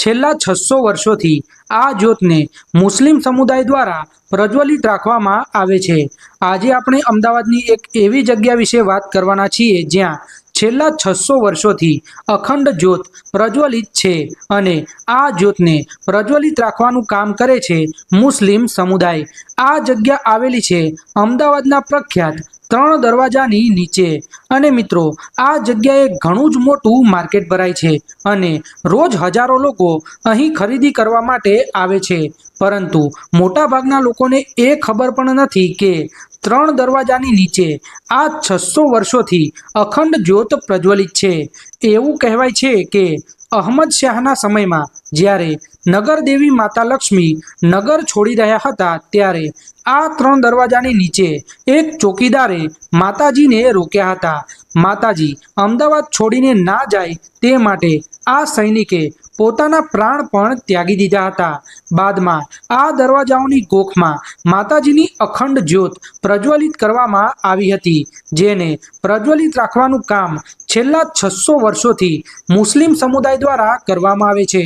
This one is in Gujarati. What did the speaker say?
છેલ્લા છસો વર્ષોથી આ જ્યોતને મુસ્લિમ સમુદાય દ્વારા પ્રજ્વલિત રાખવામાં આવે છે. આજે આપણે અમદાવાદની એક એવી જગ્યા વિશે વાત કરવાના છીએ જ્યાં છેલ્લા છસો વર્ષોથી અખંડ જ્યોત પ્રજ્વલિત છે અને આ જ્યોતને પ્રજ્વલિત રાખવાનું કામ કરે છે મુસ્લિમ સમુદાય. આ જગ્યા આવેલી છે અમદાવાદના પ્રખ્યાત ત્રણ દરવાજાની નીચે. અને મિત્રો, આ જગ્યાએ ઘણું જ મોટું માર્કેટ ભરાય છે અને રોજ હજારો લોકો અહીં ખરીદી કરવા માટે આવે છે. પરંતુ મોટાભાગના લોકોને એ ખબર પણ નથી કે ત્રણ દરવાજાની નીચે આ છસો વર્ષોથી અખંડ જ્યોત પ્રજ્વલિત છે. એવું કહેવાય છે કે અહમદ શાહના સમયમાં જ્યારે નગર દેવી માતા લક્ષ્મી નગર છોડી રહ્યા હતા ત્યારે આ ત્રણ દરવાજાની નીચે એક ચોકીદારે માતાજીને રોક્યા હતા. માતાજી અમદાવાદ છોડીને ના જાય તે માટે આ સૈનિકે પોતાના પ્રાણ પણ ત્યાગી દીધા હતા. બાદમાં આ દરવાજાઓની ગોખમાં માતાજીની અખંડ જ્યોત પ્રજ્વલિત કરવામાં આવી હતી, જેને પ્રજ્વલિત રાખવાનું કામ છેલ્લા છસો વર્ષોથી મુસ્લિમ સમુદાય દ્વારા કરવામાં આવે છે.